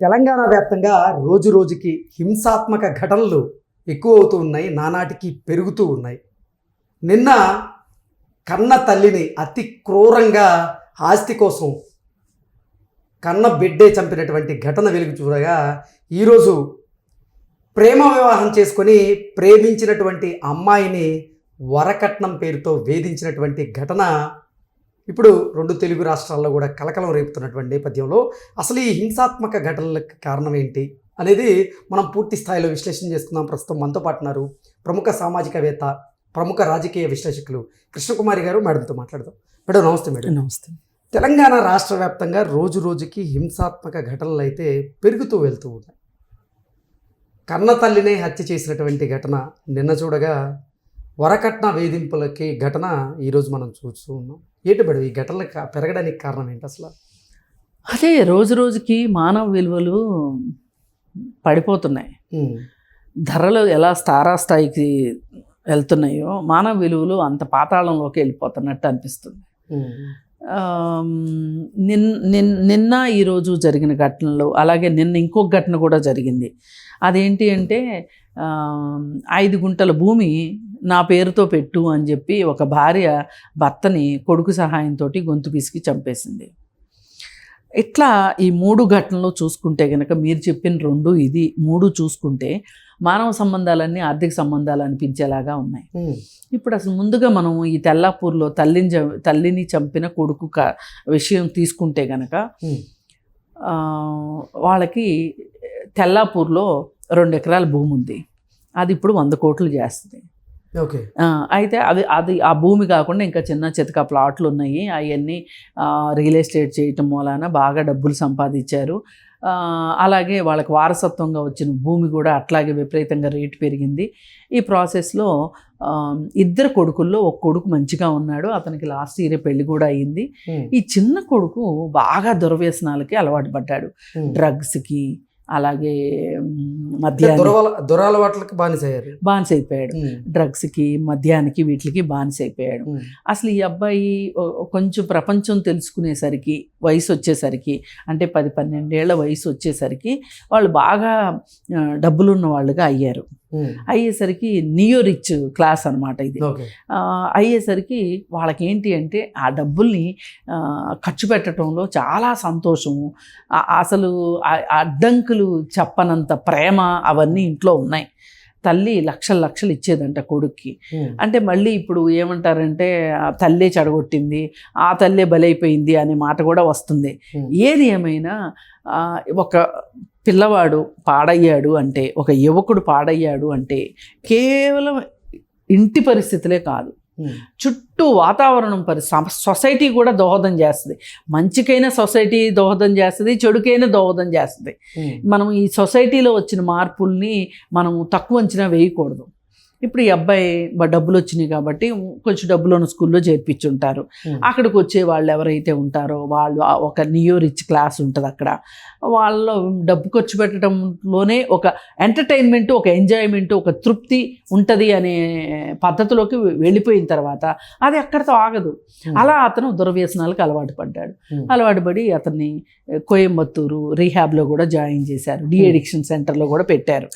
తెలంగాణ వ్యాప్తంగా రోజు రోజుకి హింసాత్మక ఘటనలు ఎక్కువ అవుతూ ఉన్నాయి నానాటికి పెరుగుతూ ఉన్నాయి. నిన్న కన్న తల్లిని అతి క్రూరంగా ఆస్తి కోసం కన్న బిడ్డే చంపినటువంటి ఘటన వెలుగు చూడగా ఈరోజు ప్రేమ వివాహం చేసుకొని ప్రేమించినటువంటి అమ్మాయిని వరకట్నం పేరుతో వేధించినటువంటి ఘటన ఇప్పుడు రెండు తెలుగు రాష్ట్రాల్లో కూడా కలకలం రేపుతున్నటువంటి నేపథ్యంలో అసలు ఈ హింసాత్మక ఘటనలకు కారణం ఏంటి అనేది మనం పూర్తి స్థాయిలో విశ్లేషణ చేసుకుందాం. ప్రస్తుతం మనతో పాటు ఉన్నారు ప్రముఖ సామాజికవేత్త ప్రముఖ రాజకీయ విశ్లేషకులు కృష్ణకుమారి గారు. మేడంతో మాట్లాడదాం. మేడం నమస్తే మేడం. నమస్తే. తెలంగాణ రాష్ట్ర వ్యాప్తంగా రోజు రోజుకి హింసాత్మక ఘటనలు అయితే పెరుగుతూ వెళ్తూ ఉన్నాయి. కన్న తల్లినే హత్య చేసినటువంటి ఘటన నిన్న చూడగా వరకట్న వేధింపులకి ఘటన ఈరోజు మనం చూస్తూ ఉన్నాం. ఏంటి మేడం ఈ ఘటనలు పెరగడానికి కారణం ఏంటి అసలు? అదే రోజు రోజుకి మానవ విలువలు పడిపోతున్నాయి. ధరలు ఎలా స్థాయికి వెళ్తున్నాయో మానవ విలువలు అంత పాతాళంలోకి వెళ్ళిపోతున్నట్టు అనిపిస్తుంది. నిన్ నిన్ నిన్న ఈరోజు జరిగిన ఘటనలు అలాగే నిన్న ఇంకొక ఘటన కూడా జరిగింది. అదేంటి అంటే ఐదు గుంటల భూమి నా పేరుతో పెట్టు అని చెప్పి ఒక భార్య భర్తని కొడుకు సహాయంతో గొంతు పిసికి చంపేసింది. ఇట్లా ఈ మూడు ఘటనలు చూసుకుంటే కనుక మీరు చెప్పిన రెండు ఇది మూడు చూసుకుంటే మానవ సంబంధాలన్నీ ఆర్థిక సంబంధాలు అనిపించేలాగా ఉన్నాయి. ఇప్పుడు అసలు ముందుగా మనం ఈ తెల్లాపూర్లో తల్లిని చ- తల్లిని చంపిన కొడుకు క విషయం తీసుకుంటే ఆ, వాళ్ళకి తెల్లాపూర్లో రెండు ఎకరాల భూమి ఉంది అది ఇప్పుడు వంద కోట్లు చేస్తుంది. అయితే అది అది ఆ భూమి కాకుండా ఇంకా చిన్న చితక ప్లాట్లు ఉన్నాయి అవన్నీ రియల్ ఎస్టేట్ చేయటం మూలాన బాగా డబ్బులు సంపాదించారు. అలాగే వాళ్ళకి వారసత్వంగా వచ్చిన భూమి కూడా అట్లాగే విపరీతంగా రేటు పెరిగింది. ఈ ప్రాసెస్లో ఇద్దరు కొడుకుల్లో ఒక కొడుకు మంచిగా ఉన్నాడు. అతనికి లాస్ట్ ఇయర్ పెళ్ళి కూడా అయ్యింది ఈ చిన్న కొడుకు బాగా దుర్వ్యసనాలకి అలవాటు పడ్డాడు. డ్రగ్స్కి అలాగే మద్యాన్ని. దురాలవాట్లకు బానిసయ్యారు. బానిస అయిపోయాడు డ్రగ్స్కి మద్యానికి వీటికి బానిస అయిపోయాడు అసలు ఈ అబ్బాయి కొంచెం ప్రపంచం తెలుసుకునేసరికి వయసు వచ్చేసరికి అంటే పది పన్నెండేళ్ళ వయసు వచ్చేసరికి వాళ్ళు బాగా డబ్బులున్న వాళ్ళుగా అయ్యారు. అయ్యేసరికి నియో రిచ్ క్లాస్ అనమాట ఇది. అయ్యేసరికి వాళ్ళకి ఏంటి అంటే ఆ డబ్బుల్ని ఖర్చు పెట్టడంలో చాలా సంతోషము. అసలు అడ్డంకులు చెప్పనంత ప్రేమ అవన్నీ ఇంట్లో ఉన్నాయి. తల్లి లక్షలు లక్షలు ఇచ్చేదంట కొడుక్కి. అంటే మళ్ళీ ఇప్పుడు ఏమంటారంటే తల్లే చెడగొట్టింది ఆ తల్లే బలైపోయింది అనే మాట కూడా వస్తుంది. ఏది ఏమైనా ఒక పిల్లవాడు పాడయ్యాడు అంటే ఒక యువకుడు పాడయ్యాడు అంటే కేవలం ఇంటి పరిస్థితులే కాదు. చుట్టూ వాతావరణం పరి సొసైటీ కూడా దోహదం చేస్తుంది. మంచికైనా సొసైటీ దోహదం చేస్తుంది చెడుకైనా దోహదం చేస్తుంది. మనం ఈ సొసైటీలో వచ్చిన మార్పుల్ని మనం తక్కువ అంచనా వేయకూడదు. ఇప్పుడు ఈ అబ్బాయి డబ్బులు వచ్చినాయి కాబట్టి కొంచెం డబ్బులు ఉన్న స్కూల్లో చేర్పించుంటారు. అక్కడికి వచ్చే వాళ్ళు ఎవరైతే ఉంటారో వాళ్ళు ఒక నియో రిచ్ క్లాస్ ఉంటుంది అక్కడ. వాళ్ళలో డబ్బు ఖర్చు పెట్టడంలోనే ఒక ఎంటర్టైన్మెంట్ ఒక ఎంజాయ్మెంట్ ఒక తృప్తి ఉంటుంది అనే పద్ధతిలోకి వెళ్ళిపోయిన తర్వాత అది అక్కడితో ఆగదు. అలా అతను దుర్వ్యసనాలకు అలవాటు పడ్డాడు. అలవాటు పడి అతన్ని కోయంబత్తూరు రీహాబ్లో కూడా జాయిన్ చేశారు. డి అడిక్షన్ సెంటర్లో కూడా పెట్టారు.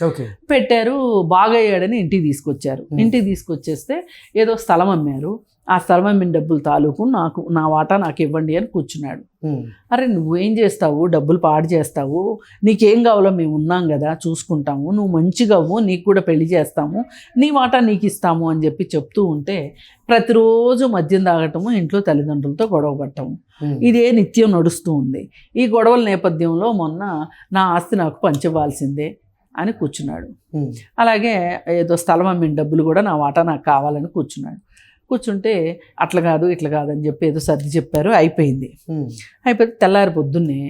పెట్టారు బాగయ్యాడని ఇంటికి తీసుకొచ్చారు. Hmm. ఇంటికి తీసుకొచ్చేస్తే ఏదో స్థలం అమ్మారు. ఆ స్థలం అమ్మిన డబ్బులు తాలూకు నాకు నా వాటా నాకు ఇవ్వండి అని కూర్చున్నాడు. అరే నువ్వేం చేస్తావు? డబ్బులు పాడు చేస్తావు. నీకేం కావాలో మేము ఉన్నాం కదా చూసుకుంటాము. నువ్వు మంచిగా అవ్వు నీకు కూడా పెళ్ళి చేస్తాము. నీ వాటా నీకు ఇస్తాము అని చెప్పి చెప్తూ ఉంటే ప్రతిరోజు మద్యం తాగటము ఇంట్లో తల్లిదండ్రులతో గొడవ పట్టము ఇదే నిత్యం నడుస్తూ ఉంది. ఈ గొడవల నేపథ్యంలో మొన్న నా ఆస్తి నాకు పంచవలసిందే అని కూర్చున్నాడు. అలాగే ఏదో స్థలం అమ్మిన డబ్బులు కూడా నా వాటా నాకు కావాలని కూర్చున్నాడు. కూర్చుంటే అట్లా కాదు ఇట్లా కాదని చెప్పి ఏదో సర్ది చెప్పారు అయిపోయింది. అయిపోతే తెల్లారి పొద్దున్నే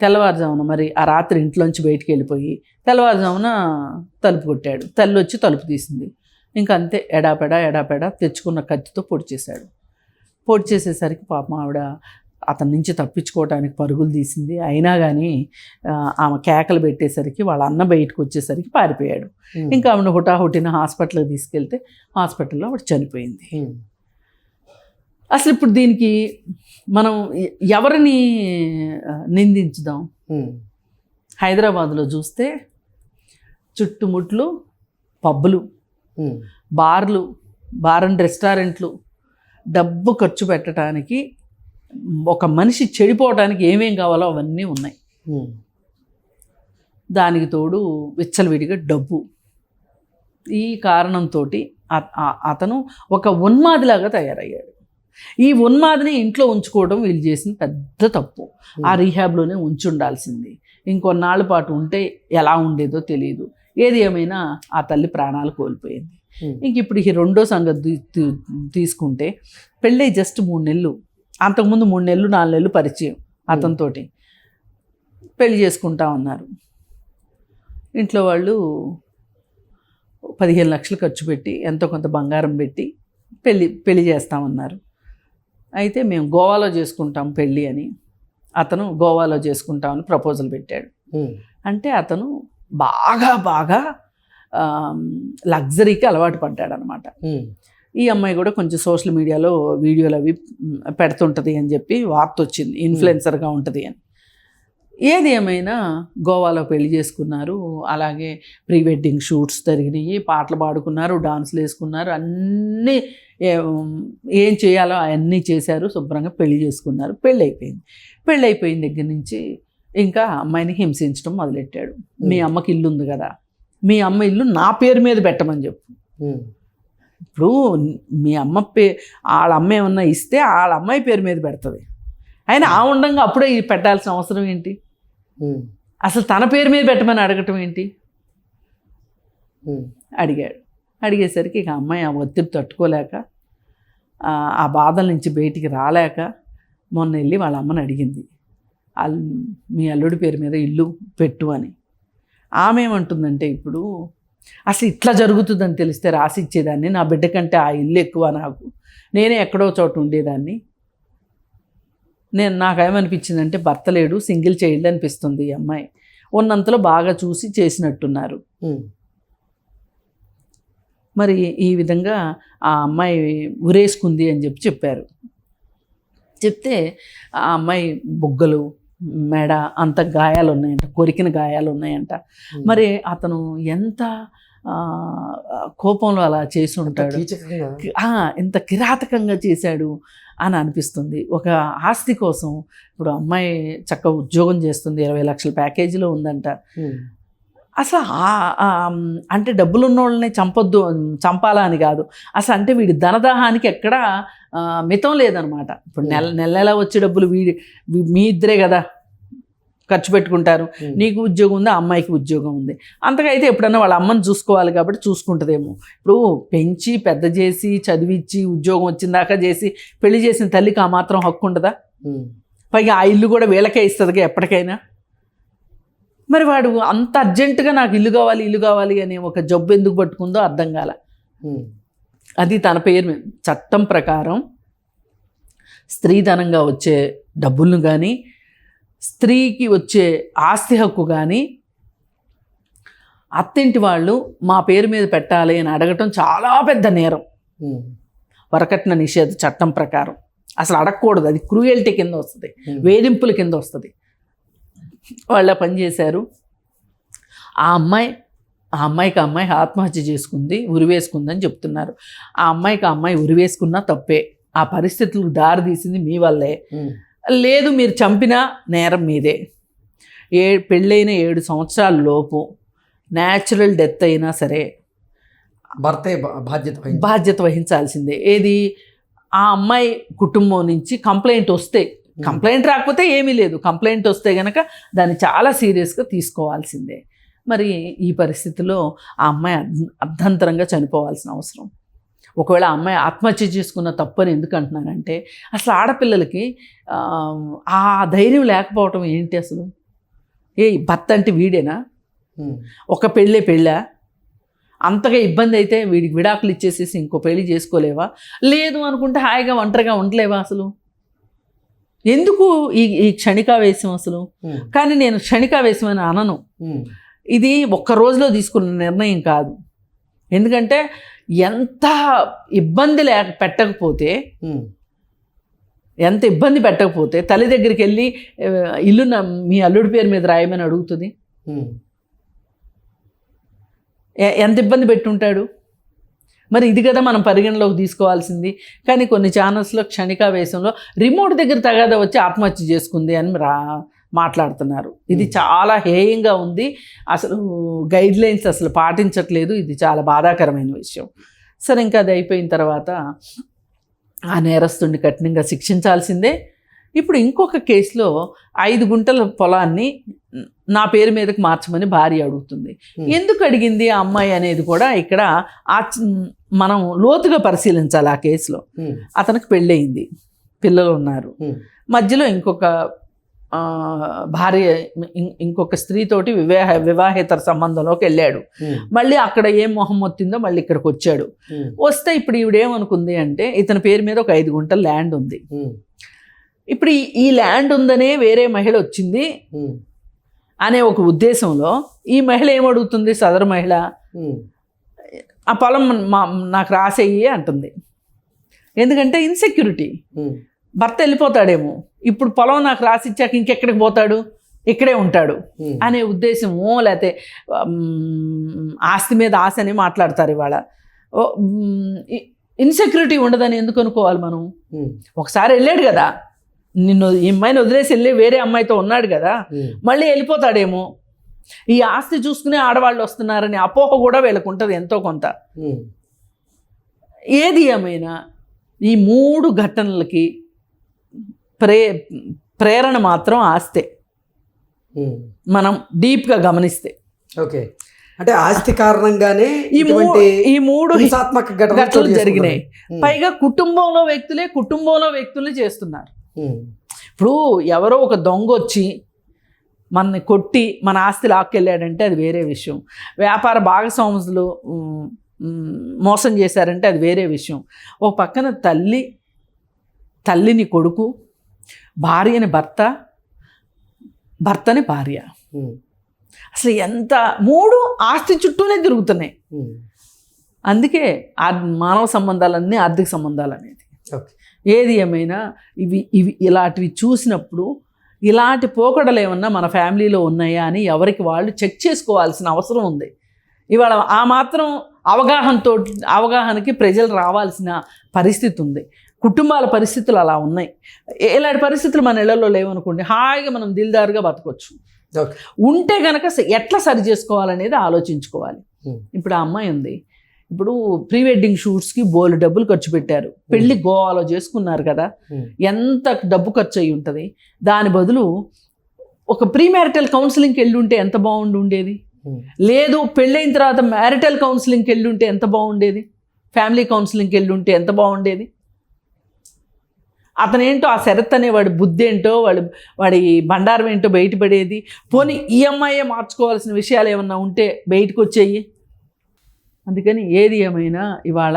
తెల్లవారుజామున మరి ఆ రాత్రి ఇంట్లోంచి బయటికి వెళ్ళిపోయి తెల్లవారుజామున తలుపు కొట్టాడు. తల్లి వచ్చి తలుపు తీసింది. ఇంకా అంతే ఎడాపెడా ఎడాపెడా తెచ్చుకున్న కత్తితో పొడి చేశాడు పొడి చేసేసరికి పాపం ఆవిడ అతని నుంచి తప్పించుకోవడానికి పరుగులు తీసింది. అయినా కానీ ఆమె కేకలు పెట్టేసరికి వాళ్ళ అన్న బయటకు వచ్చేసరికి పారిపోయాడు. ఇంకా ఆవిడ హుటాహుటిన హాస్పిటల్కి తీసుకెళ్తే హాస్పిటల్లో ఆవిడ చనిపోయింది. అసలు ఇప్పుడు దీనికి మనం ఎవరిని నిందించుదాం? హైదరాబాద్లో చూస్తే చుట్టుముట్లు పబ్బులు బార్లు బార్ అండ్ రెస్టారెంట్లు డబ్బు ఖర్చు పెట్టడానికి ఒక మనిషి చెడిపోవడానికి ఏమేం కావాలో అవన్నీ ఉన్నాయి. దానికి తోడు విచ్చలవిడిగా డబ్బు. ఈ కారణంతో అతను ఒక ఉన్మాదిలాగా తయారయ్యాడు. ఈ ఉన్మాదిని ఇంట్లో ఉంచుకోవడం వీళ్ళు చేసిన పెద్ద తప్పు. ఆ రీహాబ్లోనే ఉంచి ఉండాల్సింది ఇంకొన్నాళ్ళ పాటు ఉంటే ఎలా ఉండేదో తెలియదు ఏది ఏమైనా ఆ తల్లి ప్రాణాలు కోల్పోయింది. ఇంక ఇప్పుడు ఈ రెండో సంగతి తీసుకుంటే పెళ్ళై జస్ట్ మూడు నెలలు. అంతకుముందు మూడు నెలలు నాలుగు నెలలు పరిచయం అతనితోటి. పెళ్ళి చేసుకుంటా ఉన్నారు. ఇంట్లో వాళ్ళు పదిహేను లక్షలు ఖర్చు పెట్టి ఎంతో కొంత బంగారం పెట్టి పెళ్ళి పెళ్ళి చేస్తామన్నారు అయితే మేము గోవాలో చేసుకుంటాం పెళ్ళి అని. అతను గోవాలో చేసుకుంటామని ప్రపోజల్ పెట్టాడు. అంటే అతను బాగా బాగా లగ్జరీకి అలవాటు పడ్డాడు అనమాట ఈ అమ్మాయి కూడా కొంచెం సోషల్ మీడియాలో వీడియోలు అవి పెడుతుంటుంది అని చెప్పి వార్త వచ్చింది ఇన్ఫ్లుయెన్సర్గా ఉంటుంది అని. ఏది ఏమైనా గోవాలో పెళ్ళి చేసుకున్నారు అలాగే ప్రీ వెడ్డింగ్ షూట్స్ జరిగినాయి పాటలు పాడుకున్నారు డాన్సులు వేసుకున్నారు అన్నీ ఏ- చేయాలో అవన్నీ చేశారు శుభ్రంగా పెళ్ళి చేసుకున్నారు పెళ్ళి అయిపోయింది పెళ్ళి అయిపోయిన దగ్గర నుంచి ఇంకా అమ్మాయిని హింసించడం మొదలెట్టాడు. మీ అమ్మకి ఇల్లు ఉంది కదా మీ అమ్మ ఇల్లు నా పేరు మీద పెట్టమని చెప్పు. ఇప్పుడు మీ అమ్మ పే వాళ్ళ అమ్మ ఏమన్నా ఇస్తే వాళ్ళ అమ్మాయి పేరు మీద పెడుతుంది. అయినా ఆ ఉండంగా అప్పుడే పెట్టాల్సిన అవసరం ఏంటి? అసలు తన పేరు మీద పెట్టమని అడగటం ఏంటి? అడిగాడు. అడిగేసరికి ఇక అమ్మాయి ఆ ఒత్తిడి తట్టుకోలేక ఆ, బాధల నుంచి బయటికి రాలేక మొన్న వెళ్ళి వాళ్ళ అమ్మని అడిగింది. మీ అల్లుడి పేరు మీద ఇల్లు పెట్టు అని. ఆమె ఏమంటుందంటే ఇప్పుడు అసలు ఇట్లా జరుగుతుందని తెలిస్తే రాసి ఇచ్చేదాన్ని నా బిడ్డ కంటే ఆ ఇల్లు ఎక్కువ నాకు. నేనే ఎక్కడో చోట ఉండేదాన్ని. నేను నాకేమనిపించిందంటే భర్త లేడు సింగిల్ చైల్డ్ అనిపిస్తుంది ఈ అమ్మాయి. ఉన్నంతలో బాగా చూసి చేసినట్టున్నారు. మరి ఈ విధంగా ఆ అమ్మాయి ఉరేసుకుంది అని చెప్పి చెప్పారు. చెప్తే ఆ అమ్మాయి బుగ్గలు మెడ అంత గాయాలు ఉన్నాయంట కొరికిన గాయాలు ఉన్నాయంట. మరి అతను ఎంత కోపంలో అలా చేసి ఉంటాడు? ఎంత కిరాతకంగా చేశాడు అని అనిపిస్తుంది. ఒక ఆస్తి కోసం ఇప్పుడు అమ్మాయి చక్కగా ఉద్యోగం చేస్తుంది ఇరవై లక్షల ప్యాకేజీలో ఉందంట. అసలు అంటే డబ్బులు ఉన్న వాళ్ళని చంపొద్దు చంపాలా అని కాదు. అసలు అంటే వీడి ధనదాహానికి ఎక్కడ మితం లేదనమాట. ఇప్పుడు నెల నెల నెల వచ్చే డబ్బులు వీడి వీ- మీ ఇద్దరే కదా. ఖర్చు పెట్టుకుంటారు. ఉమ్, నీకు ఉద్యోగం ఉంది అమ్మాయికి ఉద్యోగం ఉంది. అంతకైతే ఎప్పుడన్నా వాళ్ళ అమ్మని చూసుకోవాలి కాబట్టి చూసుకుంటుందేమో. ఇప్పుడు పెంచి పెద్ద చేసి చదివిచ్చి ఉద్యోగం వచ్చిన దాకా చేసి పెళ్ళి చేసిన తల్లికి ఆ మాత్రం హక్కు ఉండదా? ఉమ్, పైగా ఆ ఇల్లు కూడా వీళ్ళకే ఇస్తుందిగా ఎప్పటికైనా. మరి వాడు అంత అర్జెంటుగా నాకు ఇల్లు కావాలి ఇల్లు కావాలి అనే ఒక జబ్బు ఎందుకు పట్టుకుందో అర్థం కాల. అది తన పేరు మీద. చట్టం ప్రకారం స్త్రీధనంగా వచ్చే డబ్బులను కానీ స్త్రీకి వచ్చే ఆస్తి హక్కు కానీ అత్తింటి వాళ్ళు మా పేరు మీద పెట్టాలి అని అడగటం చాలా పెద్ద నేరం. వరకట్న నిషేధ చట్టం ప్రకారం. అసలు అడగకూడదు. అది క్రూయల్టీ కింద వస్తుంది. వేధింపుల కింద వస్తుంది. వాళ్ళ పని చేశారు. ఆ అమ్మాయి ఆ అమ్మాయికి అమ్మాయి ఆత్మహత్య చేసుకుంది ఉరివేసుకుందని చెప్తున్నారు. ఆ అమ్మాయికి అమ్మాయి ఉరివేసుకున్నా తప్పే. ఆ పరిస్థితులకు దారి తీసింది మీ వల్లే. లేదు మీరు చంపిన నేరం మీదే. ఏ పెళ్ళైన ఏడు సంవత్సరాల లోపు న్యాచురల్ డెత్ అయినా సరే భర్తే బాధ్యత. బాధ్యత వహించాల్సిందే. ఏది? ఆ అమ్మాయి కుటుంబం నుంచి కంప్లైంట్ వస్తే కంప్లైంట్ రాకపోతే ఏమీ లేదు. కంప్లైంట్ వస్తే గనక దాన్ని చాలా సీరియస్గా తీసుకోవాల్సిందే. మరి ఈ పరిస్థితిలో ఆ అమ్మాయి అర్ధ- అర్ధంతరంగా చనిపోవాల్సిన అవసరం. ఒకవేళ ఆ అమ్మాయి ఆత్మహత్య చేసుకున్న తప్పని ఎందుకు అంటున్నానంటే అసలు ఆడపిల్లలకి ఆ, ధైర్యం లేకపోవటం ఏంటి అసలు? ఏ భర్త అంటే వీడేనా? ఒక పెళ్ళే పెళ్ళా? అంతగా ఇబ్బంది అయితే వీడికి విడాకులు ఇచ్చేసేసి ఇంకో పెళ్ళి చేసుకోలేవా? లేదు అనుకుంటే హాయిగా ఒంటరిగా ఉండలేవా అసలు? ఎందుకు ఈ ఈ క్షణికావేశం అసలు? కానీ నేను క్షణికావేశం అని అనను. ఇది ఒక్క రోజులో తీసుకున్న నిర్ణయం కాదు. ఎందుకంటే ఎంత ఇబ్బంది లేక పెట్టకపోతే ఎంత ఇబ్బంది పెట్టకపోతే తల్లి దగ్గరికి వెళ్ళి "ఆ, ఇల్లు మీ అల్లుడి పేరు మీద రాయమని అడుగుతుంది? ఎంత ఇబ్బంది పెట్టుంటాడు? మరి ఇది కదా మనం పరిగణలోకి తీసుకోవాల్సింది. కానీ కొన్ని ఛానల్స్లో క్షణికావేశంలో రిమోట్ దగ్గర తగాదా వచ్చి ఆత్మహత్య చేసుకుంది అని రా మాట్లాడుతున్నారు. ఇది. చాలా హేయంగా ఉంది. అసలు గైడ్ లైన్స్ అసలు పాటించట్లేదు. ఇది చాలా బాధాకరమైన విషయం. సరే ఇంకా అది అయిపోయిన తర్వాత ఆ నేరస్తుడిని కఠినంగా శిక్షించాల్సిందే. ఇప్పుడు ఇంకొక కేసులో ఐదు గుంటల పొలాన్ని నా పేరు మీదకి మార్చమని భార్య అడుగుతుంది. ఎందుకు అడిగింది ఆ అమ్మాయి అనేది కూడా ఇక్కడ ఆచ- మనం లోతుగా పరిశీలించాలి ఆ కేసులో. అతనికి పెళ్ళయింది. పిల్లలు ఉన్నారు. మధ్యలో ఇంకొక ఆ, భార్య ఇంకొక స్త్రీతోటి వివాహ వివాహేతర సంబంధంలోకి వెళ్ళాడు. మళ్ళీ అక్కడ ఏం మొహం మొత్తిందో మళ్ళీ ఇక్కడికి వచ్చాడు. వస్తే ఇప్పుడు ఈవిడేమనుకుంది అంటే ఇతని పేరు మీద ఒక ఐదు గుంటల ల్యాండ్ ఉంది. ఇప్పుడు ఈ- ఈ ల్యాండ్ ఉందనే వేరే మహిళ వచ్చింది. అనే ఒక ఉద్దేశంలో ఈ మహిళ ఏమడుగుతుంది సదరు మహిళ? ఆ పొలం మా నాకు రాసేయి అంటుంది. ఎందుకంటే ఇన్సెక్యూరిటీ భర్త వెళ్ళిపోతాడేమో. ఇప్పుడు పొలం నాకు రాసిచ్చాక ఇంకెక్కడికి పోతాడు? ఇక్కడే ఉంటాడు. అనే ఉద్దేశమో లేకపోతే ఆస్తి మీద ఆశ అని మాట్లాడతారు ఇవాళ. ఇన్సెక్యూరిటీ ఉండదని ఎందుకు అనుకోవాలి మనం? ఒకసారి వెళ్ళాడు కదా. నిన్ను ఈ అమ్మాయిని వదిలేసి వెళ్ళి వేరే అమ్మాయితో ఉన్నాడు కదా. మళ్ళీ వెళ్ళిపోతాడేమో. ఈ ఆస్తి చూసుకునే ఆడవాళ్ళు వస్తున్నారని అపోహ కూడా వీళ్ళకు ఉంటుంది ఎంతో కొంత. ఏది ఏమైనా ఈ మూడు ఘటనలకి ప్రే ప్రేరణ మాత్రం ఆస్తే. మనం డీప్గా గమనిస్తే. ఓకే. అంటే ఆస్తి కారణంగానే ఈ మూడు హింసాత్మక ఘటనలు జరిగినాయి. పైగా కుటుంబంలో వ్యక్తులే కుటుంబంలో వ్యక్తులే చేస్తున్నారు. ఇప్పుడు ఎవరో ఒక దొంగ వచ్చి మనని కొట్టి మన ఆస్తి లాక్కెళ్ళాడంటే అది వేరే విషయం. వ్యాపార భాగస్వాములు మోసం చేశారంటే అది వేరే విషయం. ఒక పక్కన తల్లి తల్లిని కొడుకు భార్యని భర్త భర్తని భార్య. అసలు ఎంత మూడు ఆస్తి చుట్టూనే తిరుగుతున్నాయి. అందుకే ఆ మానవ సంబంధాలన్నీ ఆర్థిక సంబంధాలు అనేది ఓకే. ఏది ఏమైనా ఇవి ఇవి ఇలాంటివి చూసినప్పుడు ఇలాంటి పోకడలు ఏమన్నా మన ఫ్యామిలీలో ఉన్నాయా అని ఎవరికి వాళ్ళు చెక్ చేసుకోవాల్సిన అవసరం ఉంది. ఇవాళ ఆ మాత్రం అవగాహనతో అవగాహనకి ప్రజలు రావాల్సిన పరిస్థితి ఉంది. కుటుంబాల పరిస్థితులు అలా ఉన్నాయి. ఇలాంటి పరిస్థితులు మన ఇళ్ళలో లేవనుకోండి హాయిగా మనం దిల్దారుగా బతకొచ్చు. ఉంటే గనక ఎట్లా సరి చేసుకోవాలనేది ఆలోచించుకోవాలి. Hmm. ఇప్పుడు ఆ అమ్మాయి ఉంది. ఇప్పుడు ప్రీ వెడ్డింగ్ షూట్స్కి బోలు డబ్బులు ఖర్చు పెట్టారు. పెళ్ళి గోవాలో చేసుకున్నారు కదా. ఉమ్, ఎంత డబ్బు ఖర్చు అయి ఉంటుంది? దాని బదులు ఒక ప్రీ మ్యారిటల్ కౌన్సిలింగ్కి వెళ్ళి ఉంటే ఎంత బాగుండి ఉండేది? లేదు పెళ్ళైన తర్వాత మ్యారిటల్ కౌన్సిలింగ్కి వెళ్ళి ఉంటే ఎంత బాగుండేది? ఫ్యామిలీ కౌన్సిలింగ్కి వెళ్ళి ఉంటే ఎంత బాగుండేది? అతనేంటో ఆ శరత్ అనే వాడి బుద్ధి ఏంటో వాడి వాడి బండారం ఏంటో బయటపడేది. పోనీ ఈ అమ్మాయే మార్చుకోవాల్సిన విషయాలు ఏమన్నా ఉంటే బయటకు వచ్చేయి అందుకని ఏది ఏమైనా ఇవాళ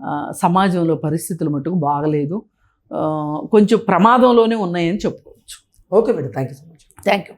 ఆ, సమాజంలో పరిస్థితులు మటుకు బాగలేదు. కొంచెం ప్రమాదంలోనే ఉన్నాయని చెప్పుకోవచ్చు. Okay madam. Thank you so much. Thank you